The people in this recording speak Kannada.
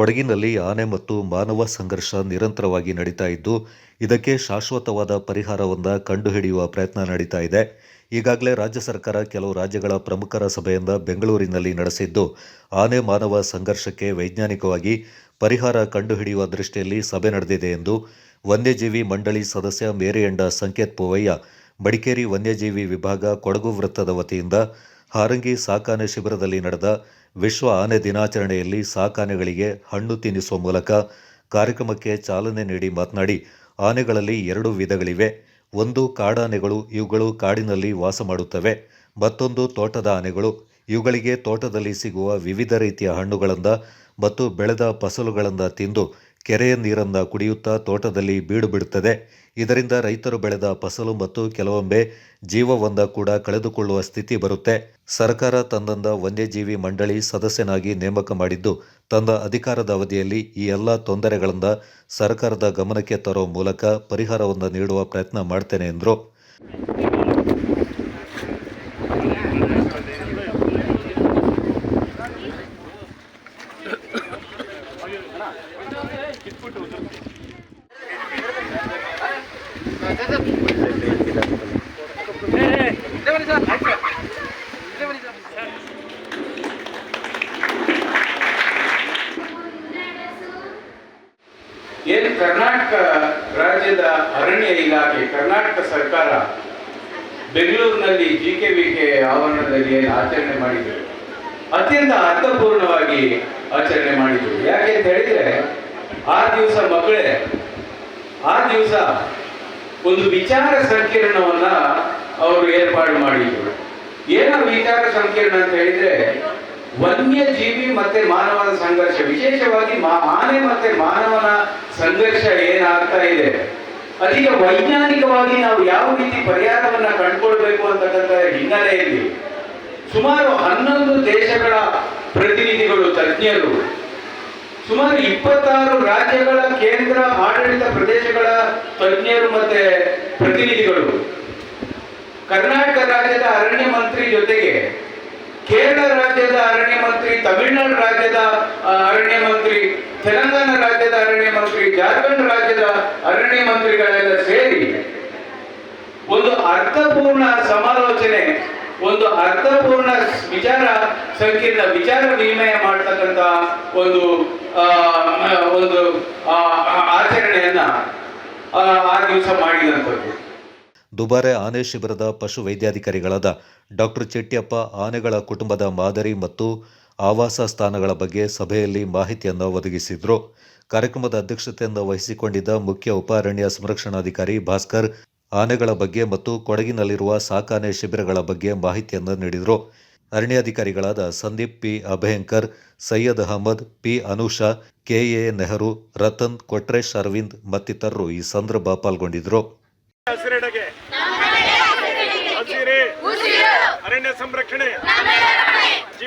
ಕೊಡಗಿನಲ್ಲಿ ಆನೆ ಮತ್ತು ಮಾನವ ಸಂಘರ್ಷ ನಿರಂತರವಾಗಿ ನಡೀತಾ ಇದ್ದು, ಇದಕ್ಕೆ ಶಾಶ್ವತವಾದ ಪರಿಹಾರವೊಂದ ಕಂಡುಹಿಡಿಯುವ ಪ್ರಯತ್ನ ನಡೀತಾ ಇದೆ. ಈಗಾಗಲೇ ರಾಜ್ಯ ಸರ್ಕಾರ ಕೆಲವು ರಾಜ್ಯಗಳ ಪ್ರಮುಖರ ಸಭೆಯಿಂದ ಬೆಂಗಳೂರಿನಲ್ಲಿ ನಡೆಸಿದ್ದು, ಆನೆ ಮಾನವ ಸಂಘರ್ಷಕ್ಕೆ ವೈಜ್ಞಾನಿಕವಾಗಿ ಪರಿಹಾರ ಕಂಡುಹಿಡಿಯುವ ದೃಷ್ಟಿಯಲ್ಲಿ ಸಭೆ ನಡೆದಿದೆ ಎಂದು ವನ್ಯಜೀವಿ ಮಂಡಳಿ ಸದಸ್ಯ ಮೇರೆಯಂಡ ಸಂಕೇತ್ ಪೋವಯ್ಯ, ಮಡಿಕೇರಿ ವನ್ಯಜೀವಿ ವಿಭಾಗ ಕೊಡಗು ವೃತ್ತದ ವತಿಯಿಂದ ಹಾರಂಗಿ ಸಾಕಾನೆ ಶಿಬಿರದಲ್ಲಿ ನಡೆದ ವಿಶ್ವ ಆನೆ ದಿನಾಚರಣೆಯಲ್ಲಿ ಸಾಕಾನೆಗಳಿಗೆ ಹಣ್ಣು ತಿನ್ನಿಸುವ ಮೂಲಕ ಕಾರ್ಯಕ್ರಮಕ್ಕೆ ಚಾಲನೆ ನೀಡಿ ಮಾತನಾಡಿ, ಆನೆಗಳಲ್ಲಿ ಎರಡು ವಿಧಗಳಿವೆ. ಒಂದು ಕಾಡಾನೆಗಳು, ಇವುಗಳು ಕಾಡಿನಲ್ಲಿ ವಾಸ ಮಾಡುತ್ತವೆ. ಮತ್ತೊಂದು ತೋಟದ ಆನೆಗಳು. ಇವುಗಳಿಗೆ ತೋಟದಲ್ಲಿ ಸಿಗುವ ವಿವಿಧ ರೀತಿಯ ಹಣ್ಣುಗಳಿಂದ ಮತ್ತು ಬೆಳೆದ ಫಸಲುಗಳಿಂದ ತಿಂದು ಕೆರೆಯ ನೀರನ್ನ ಕುಡಿಯುತ್ತಾ ತೋಟದಲ್ಲಿ ಬೀಡು ಬಿಡುತ್ತದೆ. ಇದರಿಂದ ರೈತರು ಬೆಳೆದ ಫಸಲು ಮತ್ತು ಕೆಲವೊಮ್ಮೆ ಜೀವವೊಂದ ಕೂಡ ಕಳೆದುಕೊಳ್ಳುವ ಸ್ಥಿತಿ ಬರುತ್ತೆ. ಸರ್ಕಾರ ತಂದಂದ ವನ್ಯಜೀವಿ ಮಂಡಳಿ ಸದಸ್ಯನಾಗಿ ನೇಮಕ ಮಾಡಿದ್ದು, ತಂದ ಅಧಿಕಾರದ ಅವಧಿಯಲ್ಲಿ ಈ ಎಲ್ಲ ತೊಂದರೆಗಳಿಂದ ಸರ್ಕಾರದ ಗಮನಕ್ಕೆ ತರುವ ಮೂಲಕ ಪರಿಹಾರವನ್ನು ನೀಡುವ ಪ್ರಯತ್ನ ಮಾಡ್ತೇನೆ ಎಂದರು. ಏನು ಕರ್ನಾಟಕ ರಾಜ್ಯದ ಅರಣ್ಯ ಇಲಾಖೆ, ಕರ್ನಾಟಕ ಸರ್ಕಾರ ಬೆಂಗಳೂರಿನಲ್ಲಿ ಜಿ ಕೆ ವಿ ಕೆ ಆವರಣದಲ್ಲಿ ಆಚರಣೆ ಮಾಡಿದ್ರು? ಅತ್ಯಂತ ಅರ್ಥಪೂರ್ಣವಾಗಿ ಆಚರಣೆ ಮಾಡಿದ್ರು. ಯಾಕೆ ಅಂತ ಹೇಳಿದ್ರೆ ಆ ದಿವಸ ಮಕ್ಕಳೇ ಆ ದಿವಸ ಒಂದು ವಿಚಾರ ಸಂಕಿರಣವನ್ನ ಅವರು ಏರ್ಪಾಡು ಮಾಡಿದ್ರು. ಏನೋ ವಿಚಾರ ಸಂಕೀರ್ಣ ಅಂತ ಹೇಳಿದ್ರೆ, ವನ್ಯಜೀವಿ ಮತ್ತೆ ಮಾನವನ ಸಂಘರ್ಷ. ವಿಶೇಷವಾಗಿ ಆನೆ ಮತ್ತೆ ಮಾನವನ ಸಂಘರ್ಷ ಏನಾಗ್ತಾ ಇದೆ? ಅದೀಗ ವೈಜ್ಞಾನಿಕವಾಗಿ ನಾವು ಯಾವ ರೀತಿ ಪರಿಹಾರವನ್ನ ಕಂಡುಕೊಳ್ಬೇಕು ಅಂತಕ್ಕಂಥ ಹಿನ್ನೆಲೆಯಲ್ಲಿ ಸುಮಾರು ಹನ್ನೊಂದು ದೇಶಗಳ ಪ್ರತಿನಿಧಿಗಳು, ತಜ್ಞರು, ಸುಮಾರು ಇಪ್ಪತ್ತಾರು ರಾಜ್ಯಗಳ ಕೇಂದ್ರ ಆಡಳಿತ ಪ್ರದೇಶಗಳ ತಜ್ಞರು ಮತ್ತೆ ಪ್ರತಿನಿಧಿಗಳು. ರಾಜ್ಯದ ಅರಣ್ಯ ಮಂತ್ರಿ ಜೊತೆಗೆ ಕೇರಳ ರಾಜ್ಯದ ಅರಣ್ಯ ಮಂತ್ರಿ, ತಮಿಳುನಾಡು ರಾಜ್ಯದ ಅರಣ್ಯ ಮಂತ್ರಿ, ತೆಲಂಗಾಣ ರಾಜ್ಯದ ಅರಣ್ಯ ಮಂತ್ರಿ, ಜಾರ್ಖಂಡ್ ರಾಜ್ಯದ ಅರಣ್ಯ ಮಂತ್ರಿಗಳೆಲ್ಲ ಸೇರಿ ಒಂದು ಅರ್ಥಪೂರ್ಣ ಸಮಾಲೋಚನೆ, ಒಂದು ಅರ್ಥಪೂರ್ಣ ವಿಚಾರ, ಸಂಕೀರ್ಣ ವಿಚಾರ ವಿನಿಮಯ ಮಾಡತಕ್ಕಂತ ಒಂದು ಒಂದು ಆಚರಣೆಯನ್ನ ಆ ದಿವಸ ಮಾಡಿದಂಥದ್ದು. ದುಬಾರೆ ಆನೆ ಶಿಬಿರದ ಪಶು ವೈದ್ಯಾಧಿಕಾರಿಗಳಾದ ಡಾಕ್ಟರ್ ಚೆಟ್ಟಿಯಪ್ಪ, ಆನೆಗಳ ಕುಟುಂಬದ ಮಾದರಿ ಮತ್ತು ಆವಾಸ ಸ್ಥಾನಗಳ ಬಗ್ಗೆ ಸಭೆಯಲ್ಲಿ ಮಾಹಿತಿಯನ್ನು ಒದಗಿಸಿದರು. ಕಾರ್ಯಕ್ರಮದ ಅಧ್ಯಕ್ಷತೆಯನ್ನು ವಹಿಸಿಕೊಂಡಿದ್ದ ಮುಖ್ಯ ಉಪ ಅರಣ್ಯ ಸಂರಕ್ಷಣಾಧಿಕಾರಿ ಭಾಸ್ಕರ್, ಆನೆಗಳ ಬಗ್ಗೆ ಮತ್ತು ಕೊಡಗಿನಲ್ಲಿರುವ ಸಾಕಾನೆ ಶಿಬಿರಗಳ ಬಗ್ಗೆ ಮಾಹಿತಿಯನ್ನು ನೀಡಿದರು. ಅರಣ್ಯಾಧಿಕಾರಿಗಳಾದ Sandeep P. Abhayankar, Syed Ahmad, P. Anusha KA Nehru, Ratan, Kotresh Aravind ಮತ್ತಿತರರು ಈ ಸಂದರ್ಭ ಪಾಲ್ಗೊಂಡಿದ್ದರು ಹಸಿರೆಡೆಗೆ. ಹಸಿರೆ. ಅರಣ್ಯ ಸಂರಕ್ಷಣೆ.